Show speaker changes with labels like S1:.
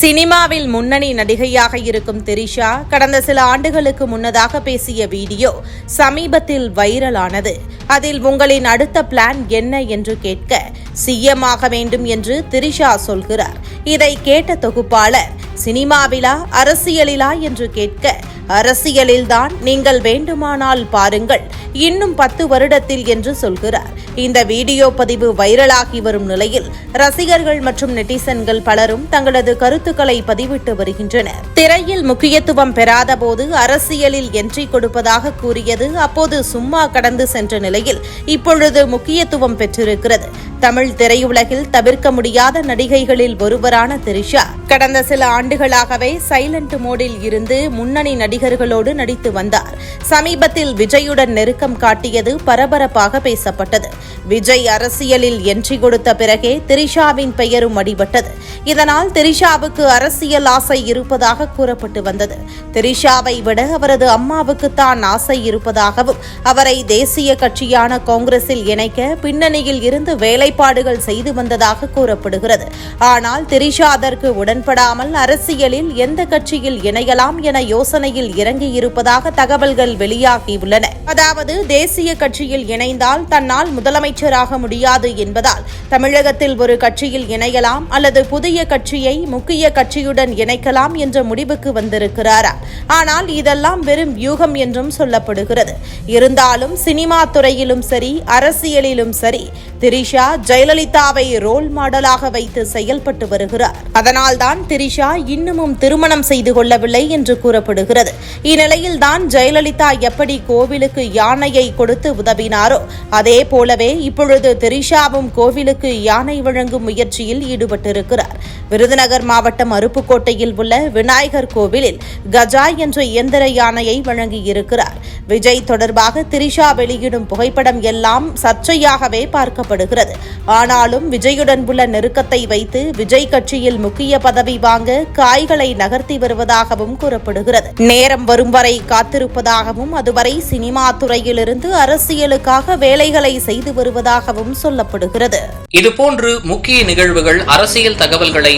S1: சினிமாவில் முன்னணி நடிகையாக இருக்கும் திரிஷா கடந்த சில ஆண்டுகளுக்கு முன்னதாக பேசிய வீடியோ சமீபத்தில் வைரலானது. அதில் உங்களின் அடுத்த பிளான் என்ன என்று கேட்க சிஎம் ஆக வேண்டும் என்று திரிஷா சொல்கிறார். இதை கேட்ட தொகுப்பாளர் சினிமாவிலா அரசியலிலா? என்று கேட்க அரசியலில்தான் நீங்கள் வேண்டுமானால் பாருங்கள் இன்னும் பத்து வருடத்தில் என்று சொல்கிறார். இந்த வீடியோ பதிவு வைரலாகி வரும் நிலையில் ரசிகர்கள் மற்றும் நெட்டிசன்கள் பலரும் தங்களது கருத்துக்களை பதிவிட்டு வருகின்றனர். திரையில் முக்கியத்துவம் பெறாத போது அரசியலில் என்ட்ரி கொடுப்பதாக கூறியது அப்போது சும்மா கடந்து சென்ற நிலையில் இப்பொழுது முக்கியத்துவம் பெற்றிருக்கிறது. தமிழ் திரையுலகில் தவிர்க்க முடியாத நடிகைகளில் ஒருவரான திரிஷா. கடந்த சில ஆண்டுகளாகவே சைலண்ட் மோடில் இருந்து முன்னணி நடிகர்களோடு நடித்து வந்தார். சமீபத்தில் விஜயுடன் நெருக்கம் காட்டியது பரபரப்பாக பேசப்பட்டது. விஜய் அரசியலில் என்ட்ரி கொடுத்த பிறகே திரிஷாவின் பெயரும் அடிபட்டது. இதனால் திரிஷாவுக்கு அரசியல் ஆசை இருப்பதாக கூறப்பட்டு வந்தது. திரிஷாவை விட அவரது அம்மாவுக்கு தான் ஆசை இருப்பதாகவும் அவரை தேசிய கட்சியான காங்கிரஸில் இணைக்க பின்னணியில் இருந்து வேலைப்பாடுகள் செய்து வந்ததாக கூறப்படுகிறது. ஆனால் திரிஷா அதற்கு உடன்படாமல் அரசியலில் எந்த கட்சியில் இணையலாம் என யோசனையில் இறங்கியிருப்பதாக தகவல்கள் வெளியாகியுள்ளன. அதாவது தேசிய கட்சியில் இணைந்தால் தன்னால் அமைச்சராக முடியாது என்பதால் தமிழகத்தில் ஒரு கட்சியில் இணையலாம் அல்லது புதிய கட்சியை முக்கிய கட்சியுடன் இணைக்கலாம் என்ற முடிவுக்கு வந்திருக்கிறாரா. ஆனால் இதெல்லாம் வெறும் வியூகம் என்றும் சொல்லப்படுகிறது. இருந்தாலும் சினிமா துறையிலும் சரி அரசியலிலும் சரி திரிஷா ஜெயலலிதாவை ரோல் மாடலாக வைத்து செயல்பட்டு வருகிறார். அதனால்தான் திரிஷா இன்னமும் திருமணம் செய்து கொள்ளவில்லை என்று கூறப்படுகிறது. இந்நிலையில்தான் ஜெயலலிதா எப்படி கோவிலுக்கு யானையை கொடுத்து உதவினாரோ அதே போலவே இப்பொழுது திரிஷாவும் கோவிலுக்கு யானை வழங்கும் முயற்சியில் ஈடுபட்டிருக்கிறார். விருதுநகர் மாவட்டம் அருப்புக்கோட்டையில் உள்ள விநாயகர் கோவிலில் கஜா என்ற இயந்திர யானையை வழங்கியிருக்கிறார். விஜய் தொடர்பாக திரிஷா வெளியிடும் புகைப்படம் எல்லாம் சர்ச்சையாகவே பார்க்கப்படுகிறது. ஆனாலும் விஜயுடன் உள்ள நெருக்கத்தை வைத்து விஜய் கட்சியில் முக்கிய பதவி வாங்க காய்களை நகர்த்தி வருவதாகவும் கூறப்படுகிறது. நேரம் வரும் வரை காத்திருப்பதாகவும் அதுவரை சினிமா துறையிலிருந்து அரசியலுக்காக வேலைகளை செய்து வருவதாகவும் சொல்லப்படுகிறது.
S2: இதுபோன்று முக்கிய நிகழ்வுகள் அரசியல் தகவல்களை